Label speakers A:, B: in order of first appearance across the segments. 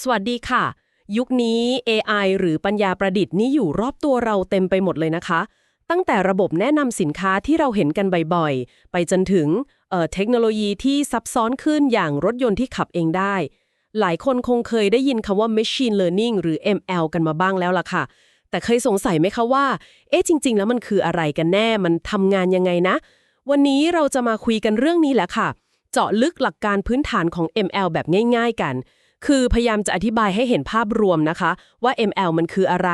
A: สวัสดีค่ะ ยุคนี้ AI หรือปัญญาประดิษฐ์นี่อยู่รอบตัวเราเต็มไปหมดเลยนะคะ ตั้งแต่ระบบแนะนำสินค้าที่เราเห็นกันบ่อยๆ ไปจนถึงเอ่อเทคโนโลยีที่ซับซ้อนขึ้นอย่างรถยนต์ที่ขับเองได้ หลายคนคงเคยได้ยินคำว่า machine learning หรือ ML กันมาบ้างแล้วล่ะค่ะ แต่เคยสงสัยไหมคะว่า เอ๊ะจริง ๆ แล้วมันคืออะไรกันแน่ มันทำงานยังไงนะ วันนี้เราจะมาคุยกันเรื่องนี้แหละค่ะ เจาะลึกหลักการพื้นฐานของ ML แบบง่าย ๆ กัน คือพยายามจะอธิบายให้เห็นภาพรวมนะคะ ว่า ML มันคืออะไร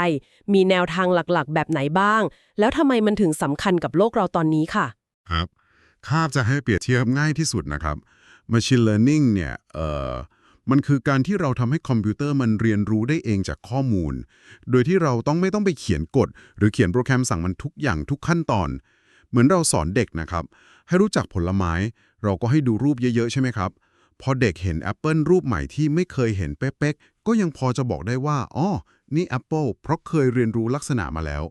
A: มีแนวทางหลักๆ แบบไหนบ้าง แล้วทำไมมันถึงสำคัญกับโลกเราตอนนี้ค่ะ
B: ครับคาบจะให้เปรียบเทียบง่ายที่สุดนะครับ Machine Learning เนี่ยเอ่อมันคือการที่เราทำให้คอมพิวเตอร์มันเรียนรู้ได้เองจากข้อมูล โดยที่เราต้องไม่ต้องไปเขียนกฎ หรือเขียนโปรแกรมสั่งมันทุกอย่างทุกขั้นตอน เหมือนเราสอนเด็กนะครับ ให้รู้จักผลไม้ เราก็ให้ดูรูปเยอะๆใช่ไหมครับ พอเด็กเห็นแอปเปิลรูปใหม่ที่ไม่เคยเห็นเป๊ะๆก็ยังพอจะบอกได้ว่าอ๋อนี่แอปเปิลเพราะเคยเรียนรู้ลักษณะมาแล้ว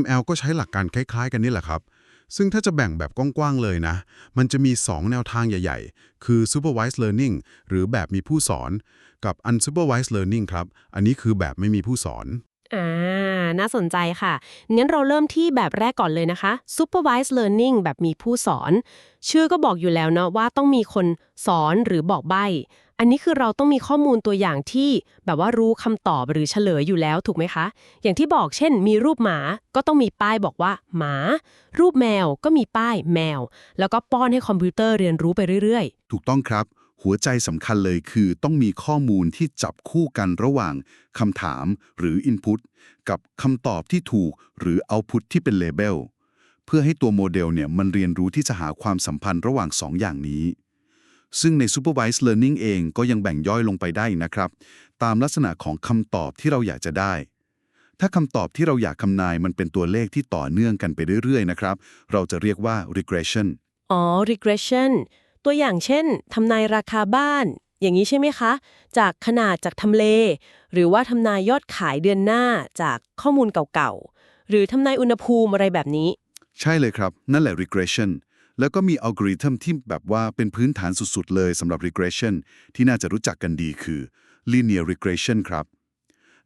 B: ML ก็ใช้หลักการคล้าย ๆ กันนี่แหละครับ ซึ่งถ้าจะแบ่งแบบกว้างๆเลยนะ มันจะมี 2 แนวทางใหญ่ ๆ คือ supervised learning หรือแบบมีผู้สอน กับ unsupervised learning ครับ อันนี้คือแบบไม่มีผู้สอน
A: อ่า น่าสนใจค่ะงั้นเราเริ่มที่แบบแรกก่อนเลยนะคะ supervised learning แบบมีผู้สอน ชื่อก็บอกอยู่แล้วเนาะว่าต้องมีคนสอนหรือบอกใบ้อันนี้คือเราต้องมีข้อมูลตัวอย่างที่แบบว่ารู้คำตอบหรือเฉลยอยู่แล้วถูกไหมคะ อย่างที่บอกเช่น มีรูปหมาก็ต้องมีป้ายบอกว่า หมา รูปแมวก็มีป้ายแมว แล้วก็ป้อนให้คอมพิวเตอร์เรียนรู้ไปเรื่อยๆ
C: ถูกต้องครับ หัวใจสำคัญเลยคือต้องมีข้อมูลที่จับคู่กันระหว่างคำถามหรือ Input กับคำตอบที่ถูกหรือ Output ที่เป็น Label เพื่อให้ตัวโมเดลเนี่ยมันเรียนรู้ที่จะหาความสัมพันธ์ระหว่างสองอย่างนี้ ซึ่งใน Supervised Learning เองก็ยังแบ่งย่อยลงไปได้นะครับ ตามลักษณะของคำตอบที่เราอยากจะได้ ถ้าคำตอบที่เราอยากคำนายมันเป็นตัวเลขที่ต่อเนื่องกันไปเรื่อยๆนะครับ เราจะเรียกว่า regression
A: อ๋อ regression ตัวอย่างเช่นทำนายราคาบ้าน อย่างนี้ใช่ไหมคะ จากขนาดจากทำเล หรือว่าทำนายยอดขายเดือนหน้าจากข้อมูลเก่าๆ หรือทำนายอุณหภูมิอะไรแบบนี้
C: ใช่เลยครับ นั่นแหละ regression แล้วก็มีอัลกอริทึมที่แบบว่าเป็นพื้นฐานสุดๆ เลยสำหรับ regression ที่น่าจะรู้จักกันดีคือ linear regression ครับ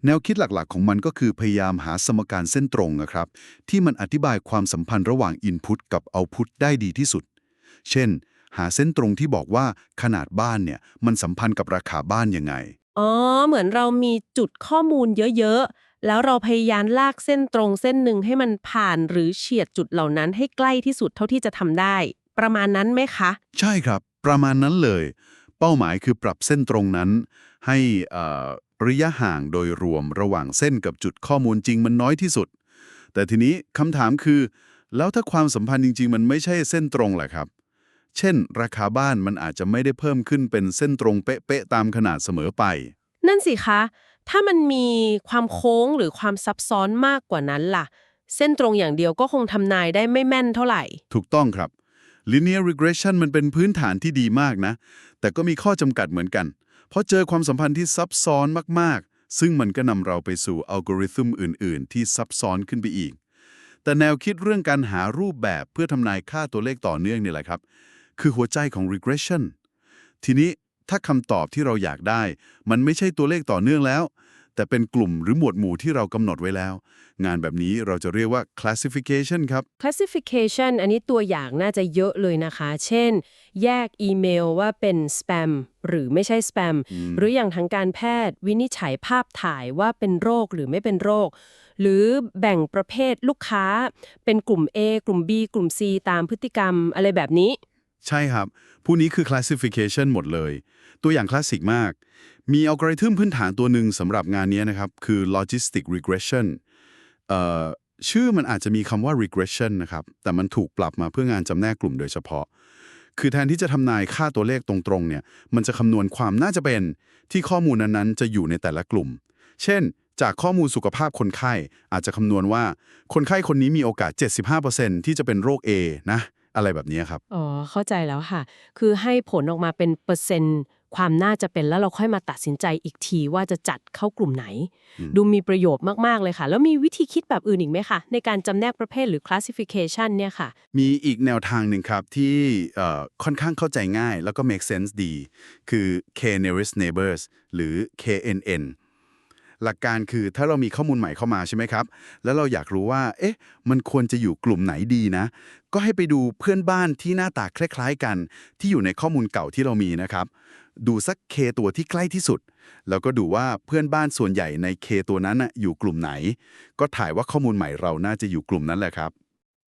C: แนวคิดหลักๆ ของมันก็คือพยายามหาสมการเส้นตรงนะครับ ที่มันอธิบายความสัมพันธ์ระหว่าง input กับ output ได้ดีที่สุด เช่น หาเส้นตรงที่บอกว่าขนาดบ้านเนี่ยมันสัมพันธ์กับราคาบ้านยังไง
A: อ๋อ เหมือนเรามีจุดข้อมูลเยอะๆ แล้วเราพยายามลากเส้นตรงเส้นหนึ่งให้มันผ่านหรือเฉียดจุดเหล่านั้นให้ใกล้ที่สุดเท่าที่จะทำได้ ประมาณนั้นไหมคะ
C: ใช่ครับ ประมาณนั้นเลย เป้าหมายคือปรับเส้นตรงนั้น ให้เอ่อระยะห่างโดยรวมระหว่างเส้นกับจุดข้อมูลจริงมันน้อยที่สุด แต่ทีนี้คำถามคือ แล้วถ้าความสัมพันธ์จริง ๆ มันไม่ใช่เส้นตรงล่ะครับ เช่น ราคาบ้านมันอาจจะไม่ได้เพิ่มขึ้นเป็นเส้นตรงเป๊ะๆตามขนาดเสมอไป
A: นั่นสิคะ ถ้ามันมีความโค้งหรือความซับซ้อนมากกว่านั้นล่ะ เส้นตรงอย่างเดียวก็คงทำนายได้ไม่แม่นเท่าไหร่
C: ถูกต้องครับ linear regression มันเป็นพื้นฐานที่ดีมากนะ แต่ก็มีข้อจำกัดเหมือนกัน เพราะเจอความสัมพันธ์ที่ซับซ้อนมากๆ ซึ่งมันก็นำเราไปสู่อัลกอริทึมอื่น ๆ ที่ซับซ้อนขึ้นไปอีกแต่แนวคิดเรื่องการหารูปแบบเพื่อทำนายค่าตัวเลขต่อเนื่องนี่แหละครับ คือหัวใจของ regression ทีนี้ถ้าคำตอบที่เราอยากได้ มันไม่ใช่ตัวเลขต่อเนื่องแล้ว แต่เป็นกลุ่มหรือหมวดหมู่ที่เรากำหนดไว้แล้ว งานแบบนี้เราจะเรียกว่า classification ครับ
A: classification อันนี้ตัวอย่างน่าจะเยอะเลยนะคะ เช่น แยกอีเมลว่าเป็น spam หรือไม่ใช่ spam หรืออย่างทางการแพทย์ วินิจฉัยภาพถ่ายว่าเป็นโรคหรือไม่เป็นโรค หรือแบ่งประเภทลูกค้า เป็นกลุ่ม A กลุ่ม B กลุ่ม C ตามพฤติกรรมอะไรแบบนี้
C: ใช่ครับ ผู้นี้คือ classification หมดเลย ตัวอย่างคลาสสิกมาก มีอัลกอริทึมพื้นฐานตัวหนึ่งสำหรับงานนี้นะครับ คือ logistic regression ชื่อมันอาจจะมีคำว่า regression นะครับ แต่มันถูกปรับมาเพื่องานจำแนกกลุ่มโดยเฉพาะ คือแทนที่จะทำนายค่าตัวเลขตรงๆเนี่ย มันจะคำนวณความน่าจะเป็นที่ข้อมูลนั้นๆ จะอยู่ในแต่ละกลุ่ม เช่น จากข้อมูลสุขภาพคนไข้อาจจะคำนวณว่า คนไข้คนนี้มีโอกาส 75%ที่จะเป็นโรค A นะ อะไรแบบนี้ครับ
A: อ๋อ เข้าใจแล้วค่ะ คือให้ผลออกมาเป็นเปอร์เซ็นต์ความน่าจะเป็นแล้วเราค่อยมาตัดสินใจอีกทีว่าจะจัดเข้ากลุ่มไหน
C: อืม
A: ดูมีประโยชน์มากๆเลยค่ะ แล้วมีวิธีคิดแบบอื่นอีกไหมคะในการจำแนกประเภทหรือ classification เนี่ยค่ะ
C: มีอีกแนวทางหนึ่งครับที่เอ่อค่อนข้างเข้าใจง่ายแล้วก็ make sense ดี คือ K nearest neighbors หรือ KNN หลักการคือถ้าเรามีข้อมูลใหม่เข้ามาใช่ไหมครับ แล้วเราอยากรู้ว่า เอ๊ะ มันควรจะอยู่กลุ่มไหนดีนะ ก็ให้ไปดูเพื่อนบ้านที่หน้าตาคล้าย ๆ กัน ที่อยู่ในข้อมูลเก่าที่เรามีนะครับ ดูสัก K ตัวที่ใกล้ที่สุด แล้วก็ดูว่าเพื่อนบ้านส่วนใหญ่ใน K ตัวนั้นน่ะอยู่กลุ่มไหน ก็ถ่ายว่าข้อมูลใหม่เราน่าจะอยู่กลุ่มนั้นแหละครับ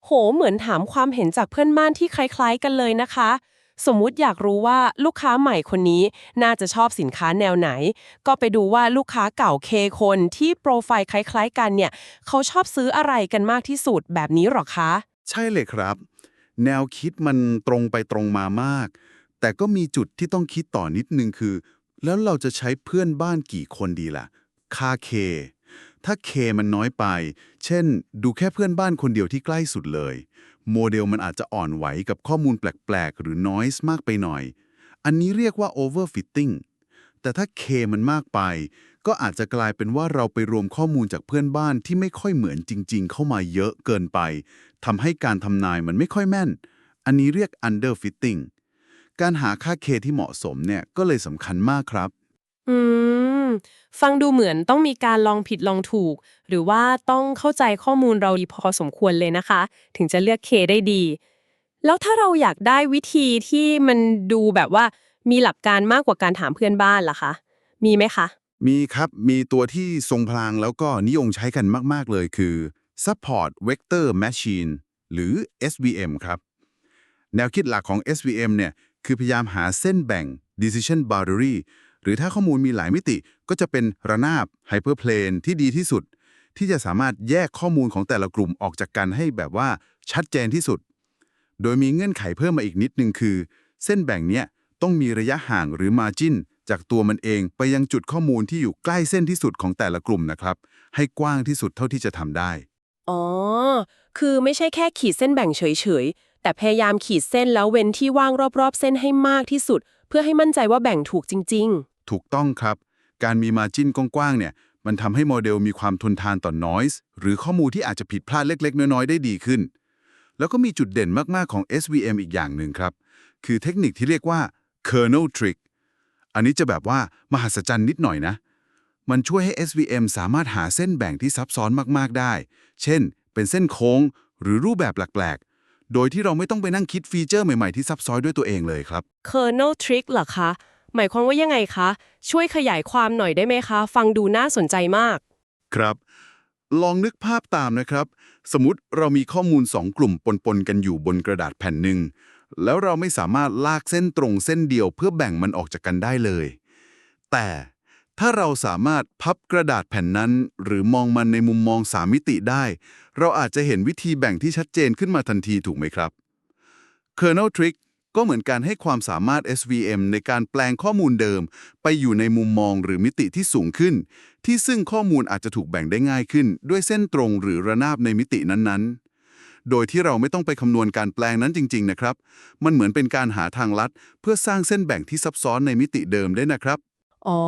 A: โห เหมือนถามความเห็นจากเพื่อนบ้านที่คล้าย ๆ กันเลยนะคะ สมมุติอยากรู้ว่าลูกค้าใหม่คนนี้น่าจะชอบสินค้าแนวไหน ก็ไปดูว่าลูกค้าเก่าเคคนที่โปรไฟล์คล้ายๆ กันเนี่ย เขาชอบซื้ออะไรกันมากที่สุดแบบนี้หรอคะ
C: ใช่เลยครับ แนวคิดมันตรงไปตรงมามาก แต่ก็มีจุดที่ต้องคิดต่อนิดนึงคือ แล้วเราจะใช้เพื่อนบ้านกี่คนดีล่ะ ค่าเคถ้าเคมันน้อยไป เช่น ดูแค่เพื่อนบ้านคนเดียวที่ใกล้สุดเลย โมเดลมันอาจจะอ่อนไหวกับข้อมูลแปลก ๆ หรือ noise มากไปหน่อย อันนี้เรียกว่า overfitting แต่ถ้าเคมันมากไป ก็อาจจะกลายเป็นว่าเราไปรวมข้อมูลจากเพื่อนบ้านที่ไม่ค่อยเหมือนจริง ๆ เข้ามาเยอะเกินไปทำให้การทำนายมันไม่ค่อยแม่น อันนี้เรียก underfitting การหาค่าเคที่เหมาะสมเนี่ยก็เลยสำคัญมากครับ
A: อืม ฟังดูเหมือนต้องมีการลองผิดลองถูก หรือว่าต้องเข้าใจข้อมูลเราดีพอสมควรเลยนะคะ ถึงจะเลือกเคได้ดี แล้วถ้าเราอยากได้วิธีที่มันดูแบบว่ามีหลักการมากกว่าการถามเพื่อนบ้านล่ะคะ มีไหมคะ
C: มีครับมีตัวที่ทรงพลังแล้วก็นิยมใช้กันมาก ๆ เลยคือ Support Vector Machine หรือ SVM ครับ แนวคิดหลักของ SVM เนี่ยคือพยายามหาเส้นแบ่ง Decision Boundary รือถ้าข้อมูลมีหลายมิติก็จะเป็นระนาบ Hyperplane ที่ดีที่สุด ที่จะสามารถแยกข้อมูลของแต่ละกลุ่มออกจากกันให้แบบว่าชัดเจนที่สุด โดยมีเงื่อนไขเพิ่มมาอีกนิดนึงคือ เส้นแบ่งเนี้ยต้องมีระยะห่างหรือ margin จากตัวมันเองไปยังจุดข้อมูลที่อยู่ใกล้เส้นที่สุดของแต่ละกลุ่มนะครับ ให้กว้างที่สุดเท่าที่จะทำได้
A: อ๋อ คือไม่ใช่แค่ขีดเส้นแบ่งเฉยๆ แต่พยายามขีดเส้นแล้วเว้นที่ว่างรอบๆ เส้นให้มากที่สุด เพื่อให้มั่นใจว่าแบ่งถูกจริง
C: ถูกต้องครับ การมี margin กว้างๆเนี่ยมันทำให้โมเดลมีความทนทานต่อ noise หรือข้อมูลที่อาจจะผิดพลาดเล็ก ๆ น้อย ๆ ได้ดีขึ้น แล้วก็มีจุดเด่นมากๆของ SVM อีกอย่างหนึ่งครับ คือเทคนิคที่เรียกว่า kernel trick อันนี้จะแบบว่ามหัศจรรย์นิดหน่อยนะ มันช่วยให้ SVM สามารถหาเส้นแบ่งที่ซับซ้อนมากๆได้ เช่น เป็นเส้นโค้ง หรือรูปแบบแปลกๆ โดยที่เราไม่ต้องไปนั่งคิดฟีเจอร์ใหม่ๆที่ซับซ้อนด้วยตัวเองเลยครับ
A: kernel trick เหรอคะ หมายความว่ายังไงคะ ช่วยขยายความหน่อยได้ไหมคะ ฟังดูน่าสนใจมาก
C: ครับ ลองนึกภาพตามนะครับ สมมติเรามีข้อมูล 2 กลุ่มปนๆกันอยู่บนกระดาษแผ่นหนึ่งแล้วเราไม่สามารถลากเส้นตรงเส้นเดียวเพื่อแบ่งมันออกจากกันได้เลย แต่ถ้าเราสามารถพับกระดาษแผ่นนั้น หรือมองมันในมุมมองสามมิติได้ เราอาจจะเห็นวิธีแบ่งที่ชัดเจนขึ้นมาทันทีถูกไหมครับ Kernel Trick ก็เหมือนการให้ความสามารถ SVM ในการแปลงข้อมูลเดิม ไปอยู่ในมุมมองหรือมิติที่สูงขึ้น ที่ซึ่งข้อมูลอาจจะถูกแบ่งได้ง่ายขึ้น ด้วยเส้นตรงหรือระนาบในมิตินั้นๆ โดยที่เราไม่ต้องไปคำนวณการแปลงนั้นจริง ๆ นะครับ มันเหมือนเป็นการหาทางลัด เพื่อสร้างเส้นแบ่งที่ซับซ้อนในมิติเดิมได้นะครับ
A: อ๋อ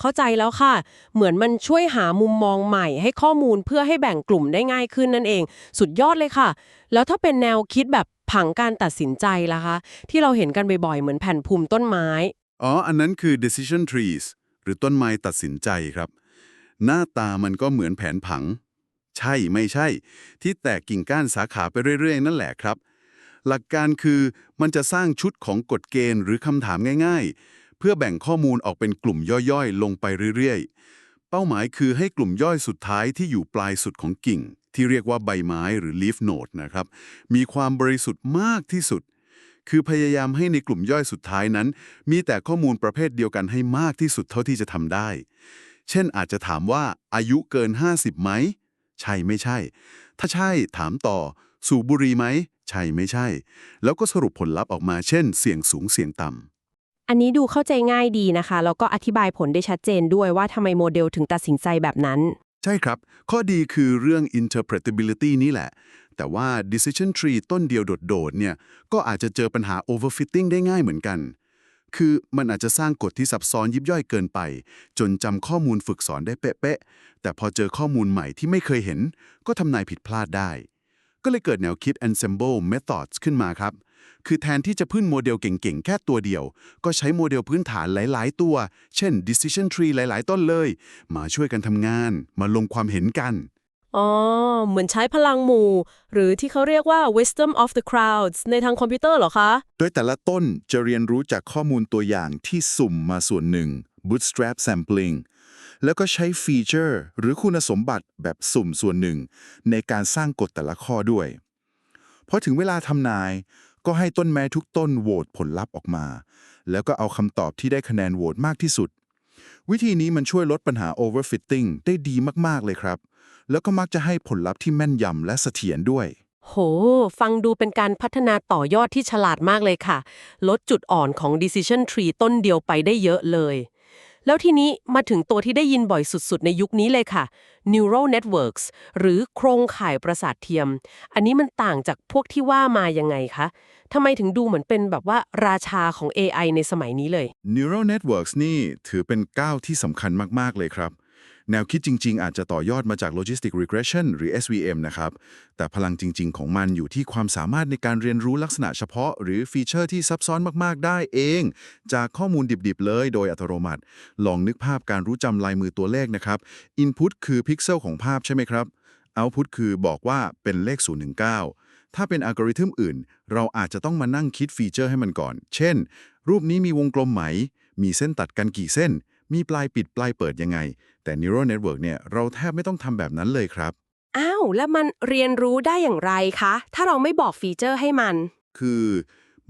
A: เข้าใจแล้วค่ะ เหมือนมันช่วยหามุมมองใหม่ให้ข้อมูลเพื่อให้แบ่งกลุ่มได้ง่ายขึ้นนั่นเอง สุดยอดเลยค่ะ แล้วถ้าเป็นแนวคิดแบบผังการตัดสินใจล่ะคะ ที่เราเห็นกันบ่อยๆ เหมือนแผ่นภูมิต้นไม้
C: อ๋อ อันนั้นคือ decision trees หรือต้นไม้ตัดสินใจครับ หน้าตามันก็เหมือนแผนผัง ใช่ไม่ใช่ ที่แตกกิ่งก้านสาขาไปเรื่อย ๆ นั่นแหละครับ หลักการคือมันจะสร้างชุดของกฎเกณฑ์หรือคำถามง่าย ๆ เพื่อแบ่งข้อมูลออกเป็นกลุ่มย่อยๆ ลงไปเรื่อยๆ เป้าหมายคือให้กลุ่มย่อยสุดท้ายที่อยู่ปลายสุดของกิ่ง ที่เรียกว่าใบไม้หรือ leaf node นะครับ มีความบริสุทธิ์มากที่สุด คือพยายามให้ในกลุ่มย่อยสุดท้ายนั้น มีแต่ข้อมูลประเภทเดียวกันให้มากที่สุดเท่าที่จะทำได้ เช่นอาจจะถามว่าอายุเกิน 50ไหม ใช่ไม่ใช่ ถ้าใช่ถามต่อ สูบบุหรี่ไหม ใช่ไม่ใช่ แล้วก็สรุปผลลัพธ์ออกมาเช่น เสี่ยงสูงเสี่ยงต่ำ
A: อันนี้ดูเข้าใจง่ายดีนะคะ แล้วก็อธิบายผลได้ชัดเจนด้วยว่าทำไมโมเดลถึงตัดสินใจแบบนั้น
C: ใช่ครับ ข้อดีคือเรื่อง interpretability นี่แหละ แต่ว่า decision tree ต้นเดียวโดดๆเนี่ยก็อาจจะเจอปัญหา overfitting ได้ง่ายเหมือนกัน คือมันอาจจะสร้างกฎที่ซับซ้อนยิบย่อยเกินไป จนจำข้อมูลฝึกสอนได้เป๊ะๆแต่พอเจอข้อมูลใหม่ที่ไม่เคยเห็น ก็ทำนายผิดพลาดได้ ก็เลยเกิดแนวคิด ensemble methods ขึ้นมาครับ คือแทนที่จะพึ่งโมเดลเก่งๆ แค่ตัวเดียว ก็ใช้โมเดลพื้นฐานหลายๆ ตัว เช่น decision tree หลาย ๆ ต้นเลย มาช่วยกันทำงาน มาลงความเห็นกัน
A: อ๋อ เหมือนใช้พลังหมู่ หรือที่เขาเรียกว่า wisdom of the crowds ในทางคอมพิวเตอร์เหรอคะ
C: โดยแต่ละต้นจะเรียนรู้จากข้อมูลตัวอย่างที่สุ่มมาส่วนหนึ่ง bootstrap sampling แล้วก็ใช้ฟีเจอร์ หรือคุณสมบัติแบบสุ่มส่วนหนึ่ง ในการสร้างกฎแต่ละข้อด้วย พอถึงเวลาทำนาย ก็ให้ต้นไม้ทุกต้นโหวตผลลัพธ์ออกมา แล้วก็เอาคำตอบที่ได้คะแนนโหวตมากที่สุด วิธีนี้มันช่วยลดปัญหา overfitting ได้ดีมากๆเลยครับ แล้วก็มักจะให้ผลลัพธ์ที่แม่นยำและเสถียรด้วย
A: โห ฟังดูเป็นการพัฒนาต่อยอดที่ฉลาดมากเลยค่ะ ลดจุดอ่อนของ decision tree ต้นเดียวไปได้เยอะเลย แล้วทีนี้มาถึงตัวที่ได้ยินบ่อยสุดๆ ในยุคนี้เลยค่ะ neural networks หรือโครงข่ายประสาทเทียม อันนี้มันต่างจากพวกที่ว่ามายังไงคะทำไมถึงดูเหมือนเป็นแบบว่าราชาของ AI ในสมัยนี้เลย
C: Neural Networks นี่ถือเป็นก้าวที่สำคัญมากๆเลยครับ แนวคิดจริง ๆ อาจจะต่อยอดมาจาก Logistic Regression หรือ SVM นะครับ แต่พลังจริง ๆ ของมันอยู่ที่ความสามารถในการเรียนรู้ลักษณะเฉพาะ หรือฟีเจอร์ที่ซับซ้อนมาก ๆ ได้เอง จากข้อมูลดิบ ๆ เลยโดยอัตโนมัติ ลองนึกภาพการรู้จำลายมือตัวเลขนะครับ Input คือพิกเซลของภาพใช่ไหมครับ Output คือบอกว่าเป็นเลข 019ถ้าเป็นอัลกอริทึมอื่น เราอาจจะต้องมานั่งคิดฟีเจอร์ให้มันก่อน เช่น รูปนี้มีวงกลมไหม มีเส้นตัดกันกี่เส้น มีปลายปิดปลายเปิดยังไง แต่ Neural Network เนี่ยเราแทบไม่ต้องทำแบบนั้นเลยครับ
A: อ้าว แล้วมันเรียนรู้ได้อย่างไรคะ ถ้าเราไม่บอกฟีเจอร์ให้มัน
C: คือ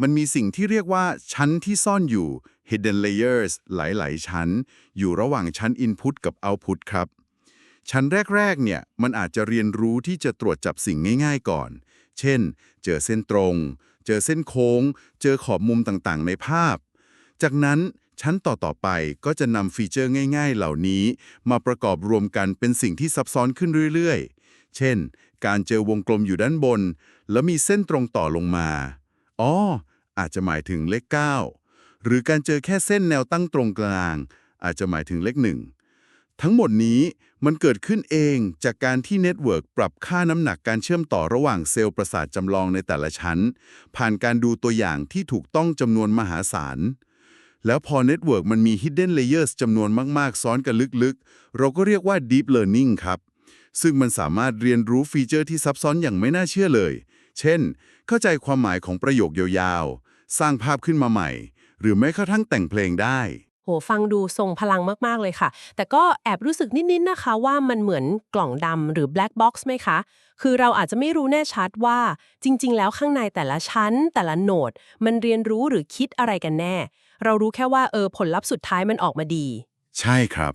C: มันมีสิ่งที่เรียกว่าชั้นที่ซ่อนอยู่ hidden layers หลาย ๆ ชั้น อยู่ระหว่างชั้น input กับ output ครับ ชั้นแรก ๆ เนี่ย มันอาจจะเรียนรู้ที่จะตรวจจับสิ่งง่าย ๆ ก่อน เช่น เจอเส้นตรง เจอเส้นโค้ง เจอขอบมุมต่าง ๆ ในภาพ จากนั้น ชั้นต่อๆไปก็จะนำฟีเจอร์ง่าย ๆ เหล่านี้ มาประกอบรวมกันเป็นสิ่งที่ซับซ้อนขึ้นเรื่อยๆ เช่น การเจอวงกลมอยู่ด้านบน แล้วมีเส้นตรงต่อลงมา อ๋อ อาจจะหมายถึงเลข 9 หรือการเจอแค่เส้นแนวตั้งตรงกลาง อาจจะหมายถึงเลขหนึ่งทั้งหมดนี้มันเกิดขึ้นเองจากการที่เน็ตเวิร์กปรับค่าน้ำหนักการเชื่อมต่อระหว่างเซลล์ประสาทจำลองในแต่ละชั้น ผ่านการดูตัวอย่างที่ถูกต้องจำนวนมหาศาล แล้วพอเน็ตเวิร์กมันมี hidden layers จำนวนมาก ๆ ซ้อนกันลึกๆ เราก็เรียกว่า deep learning ครับ ซึ่งมันสามารถเรียนรู้ฟีเจอร์ที่ซับซ้อนอย่างไม่น่าเชื่อเลย เช่น เข้าใจความหมายของประโยคยาวๆ สร้างภาพขึ้นมาใหม่ หรือแม้กระทั่งแต่งเพลงได้
A: โหฟังดูทรงพลังมาก ๆ เลยค่ะ แต่ก็แอบรู้สึกนิด ๆนะคะว่ามันเหมือนกล่องดำหรือ black box ไหมคะ คือเราอาจจะไม่รู้แน่ชัดว่า จริง ๆ แล้วข้างในแต่ละชั้น แต่ละโหนด มันเรียนรู้หรือคิดอะไรกันแน่ เรารู้แค่ว่าเออผลลัพธ์สุดท้ายมันออกมาดี
C: ใช่ครับ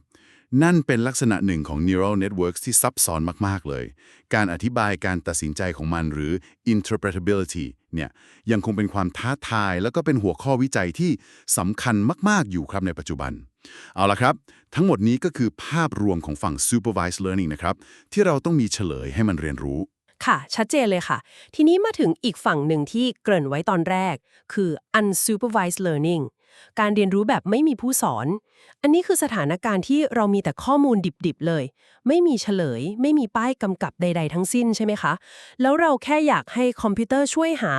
C: นั่นเป็นลักษณะหนึ่งของ neural networks ที่ซับซ้อนมาก ๆ เลย การอธิบายการตัดสินใจของมันหรือ interpretability เนี่ยยังคงเป็นความท้าทาย แล้วก็เป็นหัวข้อวิจัยที่สำคัญมาก ๆ อยู่ครับในปัจจุบัน เอาละครับ ทั้งหมดนี้ก็คือภาพรวมของฝั่ง supervised learning นะครับ ที่เราต้องมีเฉลยให้มันเรียนรู้
A: ค่ะ ชัดเจนเลยค่ะ ทีนี้มาถึงอีกฝั่งหนึ่งที่เกริ่นไว้ตอนแรก คือ unsupervised learning การเรียนรู้แบบไม่มีผู้สอน อันนี้คือสถานการณ์ที่เรามีแต่ข้อมูลดิบๆเลย ไม่มีเฉลย ไม่มีป้ายกำกับใด ๆ ทั้งสิ้นใช่ไหมคะ แล้วเราแค่อยากให้คอมพิวเตอร์ช่วยหา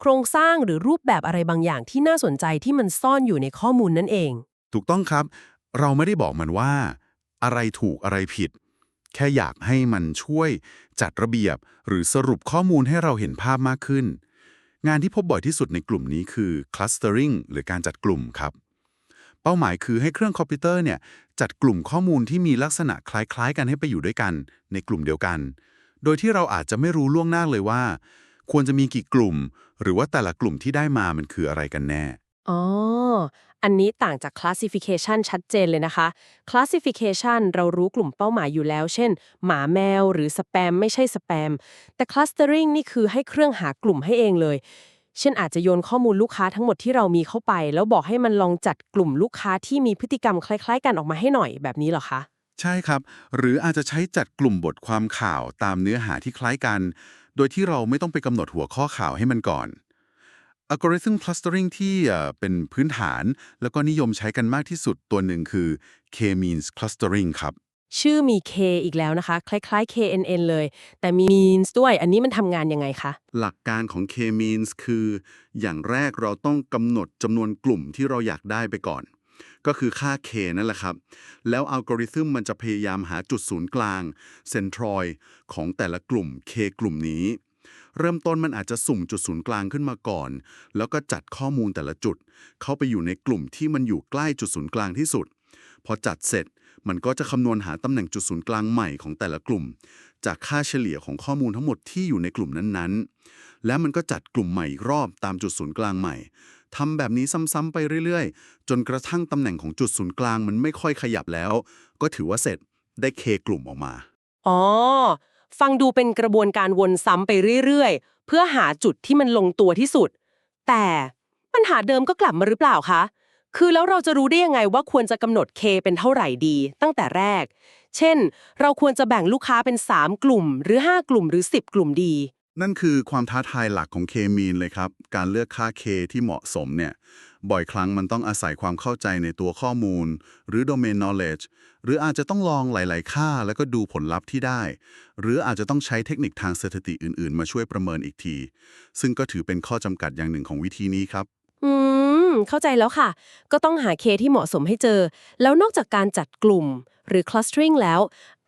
A: โครงสร้างหรือรูปแบบอะไรบางอย่างที่น่าสนใจที่มันซ่อนอยู่ในข้อมูลนั่นเอง
C: ถูกต้องครับ เราไม่ได้บอกมันว่า อะไรถูกอะไรผิด แค่อยากให้มันช่วยจัดระเบียบ หรือสรุปข้อมูลให้เราเห็นภาพมากขึ้น งานที่พบบ่อยที่สุดในกลุ่มนี้คือ clustering หรือการจัดกลุ่มครับ เป้าหมายคือให้เครื่องคอมพิวเตอร์เนี่ยจัดกลุ่มข้อมูลที่มีลักษณะคล้ายๆ กันให้ไปอยู่ด้วยกัน ในกลุ่มเดียวกัน โดยที่เราอาจจะไม่รู้ล่วงหน้าเลยว่า ควรจะมีกี่กลุ่ม หรือว่าแต่ละกลุ่มที่ได้มามันคืออะไรกันแน่
A: อ๋อ อันนี้ต่างจาก classification ชัดเจนเลยนะคะ classification เรารู้กลุ่มเป้าหมายอยู่แล้ว เช่น หมาแมวหรือสแปมไม่ใช่สแปม แต่ clustering นี่คือให้เครื่องหากลุ่มให้เองเลย เช่นอาจจะโยนข้อมูลลูกค้าทั้งหมดที่เรามีเข้าไป แล้วบอกให้มันลองจัดกลุ่มลูกค้าที่มีพฤติกรรมคล้าย ๆ กันออกมาให้หน่อยแบบนี้เหรอคะ
C: ใช่ครับ หรืออาจจะใช้จัดกลุ่มบทความข่าวตามเนื้อหาที่คล้ายกัน โดยที่เราไม่ต้องไปกำหนดหัวข้อข่าวให้มันก่อน อัลกอริทึม clustering ที่เอ่อเป็นพื้นฐาน แล้วก็นิยมใช้กันมากที่สุดตัวหนึ่งคือ k-means clustering ครับ
A: ชื่อมี K อีกแล้วนะคะ คล้ายๆ KNN เลย แต่มี means ด้วย อันนี้มันทำงานยังไงคะ
C: หลักการของ k-means คือ อย่างแรกเราต้องกำหนดจำนวนกลุ่มที่เราอยากได้ไปก่อน ก็คือค่า k นั่นแหละครับ แล้วอัลกอริทึมมันจะพยายามหาจุดศูนย์กลางเซนทรอยของแต่ละกลุ่ม k กลุ่มนี้ เริ่มต้นมันอาจจะสุ่มจุดศูนย์กลางขึ้นมาก่อน แล้วก็จัดข้อมูลแต่ละจุด เข้าไปอยู่ในกลุ่มที่มันอยู่ใกล้จุดศูนย์กลางที่สุด พอจัดเสร็จมันก็จะคำนวณหาตำแหน่งจุดศูนย์กลางใหม่ของแต่ละกลุ่ม จากค่าเฉลี่ยของข้อมูลทั้งหมดที่อยู่ในกลุ่มนั้นๆ แล้วมันก็จัดกลุ่มใหม่อีกรอบตามจุดศูนย์กลางใหม่ทำแบบนี้ซ้ำๆไปเรื่อยๆ จนกระทั่งตำแหน่งของจุดศูนย์กลางมันไม่ค่อยขยับแล้ว ก็ถือว่าเสร็จได้เคกลุ่มออกมา
A: อ๋อ ฟังดูเป็นกระบวนการวนซ้ำไปเรื่อยๆ เพื่อหาจุดที่มันลงตัวที่สุด แต่ปัญหาเดิมก็กลับมาหรือเปล่าคะ คือแล้วเราจะรู้ได้ยังไงว่าควรจะกำหนด K เป็นเท่าไหร่ดี ตั้งแต่แรก เช่น เราควรจะแบ่งลูกค้าเป็น 3 กลุ่ม หรือ 5 กลุ่มหรือ 10 กลุ่มดี
C: นั่นคือความท้าทายหลักของ K-mean เลยครับ การเลือกค่า K ที่เหมาะสมเนี่ย บ่อยครั้งมันต้องอาศัยความเข้าใจในตัวข้อมูล หรือ domain knowledge หรืออาจจะต้องลองหลาย ๆ ค่า แล้วก็ดูผลลัพธ์ที่ได้ หรืออาจจะต้องใช้เทคนิคทางสถิติอื่น ๆ มาช่วยประเมินอีกที ซึ่งก็ถือเป็นข้อจำกัดอย่างหนึ่งของวิธีนี้ครับ
A: อืม เข้าใจแล้วค่ะ ก็ต้องหา K ที่เหมาะสมให้เจอ แล้วนอกจากการจัดกลุ่ม หรือ clustering แล้ว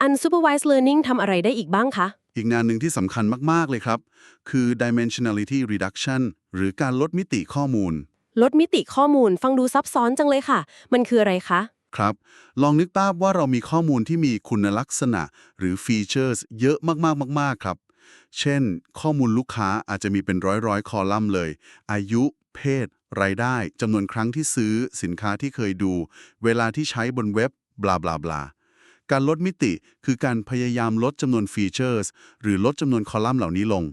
A: unsupervised learning ทำอะไรได้อีกบ้างคะ
C: อีกงานหนึ่งที่สำคัญมาก ๆ เลยครับ คือ dimensionality reduction หรือการลดมิติข้อมูล
A: ลดมิติข้อมูลฟังดูซับซ้อนจังเลยค่ะ มันคืออะไรคะ
C: ครับ ลองนึกภาพว่าเรามีข้อมูลที่มีคุณลักษณะหรือฟีเจอร์สเยอะมากๆมากๆครับ เช่น ข้อมูลลูกค้าอาจจะมีเป็นร้อยๆ คอลัมน์เลย อายุ เพศ รายได้จำนวนครั้งที่ซื้อ สินค้าที่เคยดู เวลาที่ใช้บนเว็บบลาบลาบลาการลดมิติคือการพยายามลดจำนวนฟีเจอร์สหรือลดจำนวนคอลัมน์เหล่านี้ลง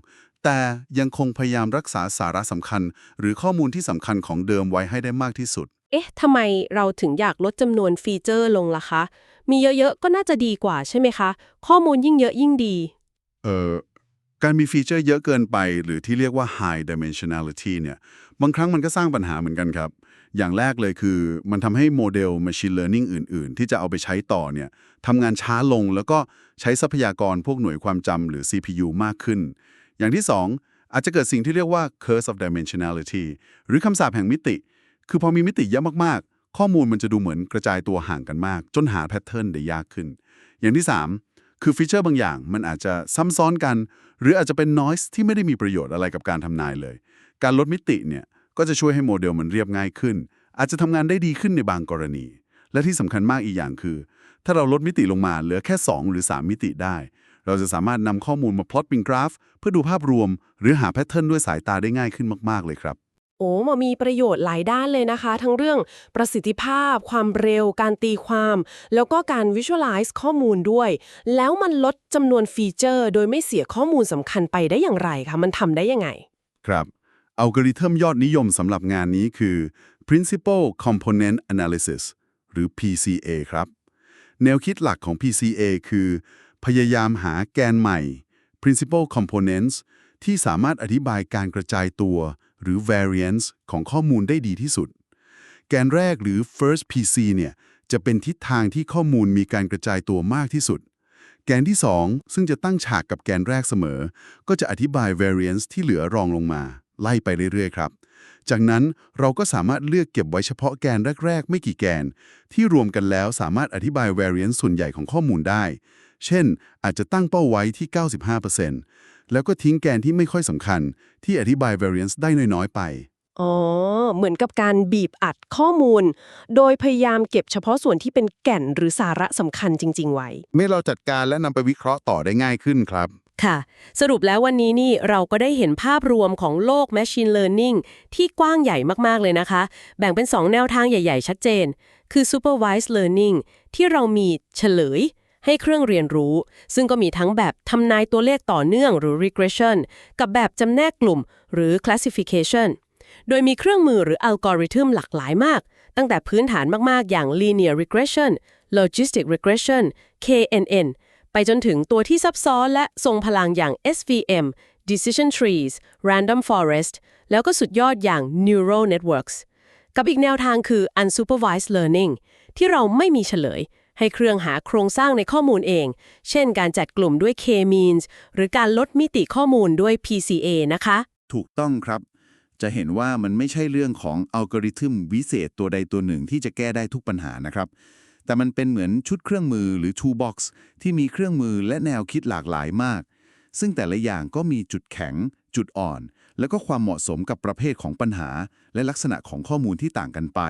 C: แต่ยังคงพยายามรักษาสาระสำคัญ หรือข้อมูลที่สำคัญของเดิมไว้ให้ได้มากที่สุด
A: เอ๊ะทำไมเราถึงอยากลดจำนวนฟีเจอร์ลงล่ะคะ มีเยอะๆ ก็น่าจะดีกว่าใช่ไหมคะ ข้อมูลยิ่งเยอะยิ่งดี
C: เอ่อ การมีฟีเจอร์เยอะเกินไป หรือที่เรียกว่า high dimensionality เนี่ย บางครั้งมันก็สร้างปัญหาเหมือนกันครับ อย่างแรกเลยคือมันทำให้โมเดล machine learning อื่น ๆ ที่จะเอาไปใช้ต่อเนี่ยทำงานช้าลงแล้วก็ใช้ทรัพยากรพวกหน่วยความจำหรือ CPU มากขึ้น อย่างที่ 2 อาจจะเกิดสิ่งที่เรียกว่า curse of dimensionality หรือคำสาปแห่งมิติ คือพอมีมิติเยอะมากๆ ข้อมูลมันจะดูเหมือนกระจายตัวห่างกันมาก จนหาแพทเทิร์นได้ยากขึ้น อย่างที่ 3 คือฟีเจอร์บางอย่างมันอาจจะซ้ำซ้อนกัน หรืออาจจะเป็น noise ที่ไม่ได้มีประโยชน์อะไรกับการทำนายเลย การลดมิติเนี่ยก็จะช่วยให้โมเดลมันเรียบง่ายขึ้น อาจจะทำงานได้ดีขึ้นในบางกรณี และที่สำคัญมากอีกอย่างคือ ถ้าเราลดมิติลงมาเหลือแค่ 2 หรือ 3 มิติได้ เราจะสามารถนำข้อมูลมาพลอตเป็นกราฟ เพื่อดูภาพรวม หรือหาแพทเทิร์นด้วยสายตาได้ง่ายขึ้นมาก ๆ เลยครับ
A: โอ้มามีประโยชน์หลายด้านเลยนะคะ ทั้งเรื่องประสิทธิภาพ ความเร็ว การตีความ แล้วก็การ visualize ข้อมูลด้วย แล้วมันลดจำนวนฟีเจอร์ โดยไม่เสียข้อมูลสำคัญไปได้อย่างไรคะมันทำได้ยังไง
C: ครับอัลกอริทึมยอดนิยมสำหรับงานนี้คือ Principal Component Analysis หรือ PCA ครับ แนวคิดหลักของ PCA คือ พยายามหาแกนใหม่ Principal Components ที่สามารถอธิบายการกระจายตัว หรือ Variance ของข้อมูลได้ดีที่สุด แกนแรกหรือ First PC เนี่ยจะเป็นทิศทางที่ข้อมูลมีการกระจายตัวมากที่สุด แกนที่ 2 ซึ่งจะตั้งฉากกับแกนแรกเสมอ ก็จะอธิบาย variance ที่เหลือรองลงมา ไล่ไปเรื่อยๆครับ จากนั้นเราก็สามารถเลือกเก็บไว้เฉพาะแกนแรก ๆ ไม่กี่แกน ที่รวมกันแล้วสามารถอธิบาย variance ส่วนใหญ่ของข้อมูลได้ เช่น อาจจะตั้งเป้าไว้ที่ 95%แล้วก็ทิ้งแกนที่ไม่ค่อยสำคัญ ที่อธิบาย variance ได้น้อยๆไป
A: อ๋อ เหมือนกับการบีบอัดข้อมูล โดยพยายามเก็บเฉพาะส่วนที่เป็นแก่นหรือสาระสำคัญจริง ๆ ไว้
C: เมื่อเราจัดการและนำไปวิเคราะห์ต่อได้ง่ายขึ้นครับ
A: ค่ะ สรุปแล้ววันนี้นี่เราก็ได้เห็นภาพรวมของโลก Machine Learning ที่กว้างใหญ่มาก ๆ เลยนะคะ แบ่งเป็น 2 แนวทางใหญ่ ๆ ชัดเจน คือ Supervised Learning ที่เรามีเฉลย ให้เครื่องเรียนรู้ ซึ่งก็มีทั้งแบบทำนายตัวเลขต่อเนื่องหรือ regression กับแบบจำแนกกลุ่มหรือ classification โดยมีเครื่องมือหรืออัลกอริทึมหลากหลายมาก ตั้งแต่พื้นฐานมาก ๆ อย่าง linear regression logistic regression KNN ไปจนถึงตัวที่ซับซ้อนและทรงพลังอย่าง SVM decision trees random forest แล้วก็สุดยอดอย่าง neural networks กับอีกแนวทางคือ unsupervised learning ที่เราไม่มีเฉลย ให้เครื่องหาโครงสร้างในข้อมูลเอง เช่นการจัดกลุ่มด้วย k-means หรือการลดมิติข้อมูลด้วย PCA นะคะ
C: ถูกต้องครับ จะเห็นว่ามันไม่ใช่เรื่องของอัลกอริทึมวิเศษตัวใดตัวหนึ่งที่จะแก้ได้ทุกปัญหานะครับ แต่มันเป็นเหมือนชุดเครื่องมือหรือ toolbox ที่มีเครื่องมือและแนวคิดหลากหลายมาก ซึ่งแต่ละอย่างก็มีจุดแข็ง จุดอ่อน แล้วก็ความเหมาะสมกับประเภทของปัญหา และลักษณะของข้อมูลที่ต่างกันไป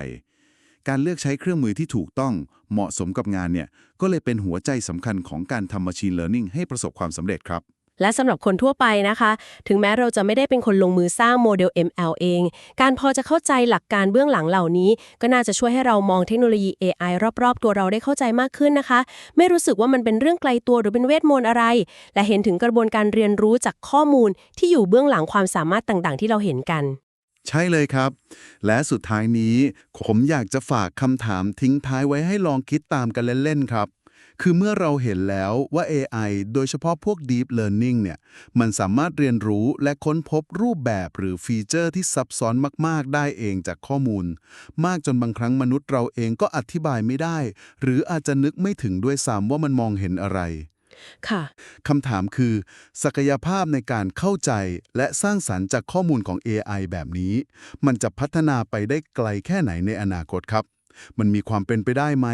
C: การเลือกใช้เครื่องมือที่ถูกต้องเหมาะสมกับงานเนี่ยก็เลยเป็นหัวใจสำคัญของการทำ Machine Learning ให้ประสบความสำเร็จครับ
A: และสำหรับคนทั่วไปนะคะ ถึงแม้เราจะไม่ได้เป็นคนลงมือสร้างโมเดล ML เอง การพอจะเข้าใจหลักการเบื้องหลังเหล่านี้ ก็น่าจะช่วยให้เรามองเทคโนโลยี AI รอบๆ ตัวเราได้เข้าใจมากขึ้นนะคะ ไม่รู้สึกว่ามันเป็นเรื่องไกลตัวหรือเป็นเวทมนต์อะไร และเห็นถึงกระบวนการเรียนรู้จากข้อมูลที่อยู่เบื้องหลังความสามารถต่างๆ ที่เราเห็นกัน
C: ใช่เลยครับ และสุดท้ายนี้ ผมอยากจะฝากคำถามทิ้งท้ายไว้ให้ลองคิดตามกันเล่น ๆ ครับ คือเมื่อเราเห็นแล้วว่า AI โดยเฉพาะพวก Deep Learning เนี่ย มันสามารถเรียนรู้และค้นพบรูปแบบหรือฟีเจอร์ที่ซับซ้อนมาก ๆ ได้เองจากข้อมูล มากจนบางครั้งมนุษย์เราเองก็อธิบายไม่ได้ หรืออาจจะนึกไม่ถึงด้วยซ้ำว่ามันมองเห็นอะไร
A: ค่ะ
C: คำถามคือ ศักยภาพในการเข้าใจและสร้างสรรค์จากข้อมูลของ AI แบบนี้ มันจะพัฒนาไปได้ไกลแค่ไหนในอนาคตครับ มันมีความเป็นไปได้ไหม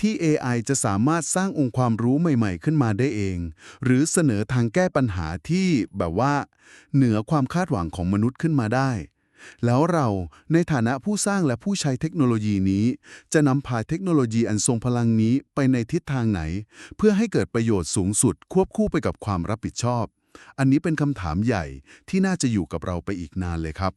C: ที่ AI จะสามารถสร้างองค์ความรู้ใหม่ ๆ ขึ้นมาได้เอง หรือเสนอทางแก้ปัญหาที่แบบว่า เหนือความคาดหวังของมนุษย์ขึ้นมาได้ แล้วเราในฐานะผู้สร้างและผู้ใช้เทคโนโลยีนี้ จะนำพาเทคโนโลยีอันทรงพลังนี้ไปในทิศทางไหน เพื่อให้เกิดประโยชน์สูงสุดควบคู่ไปกับความรับผิดชอบ อันนี้เป็นคำถามใหญ่ที่น่าจะอยู่กับเราไปอีกนานเลยครับ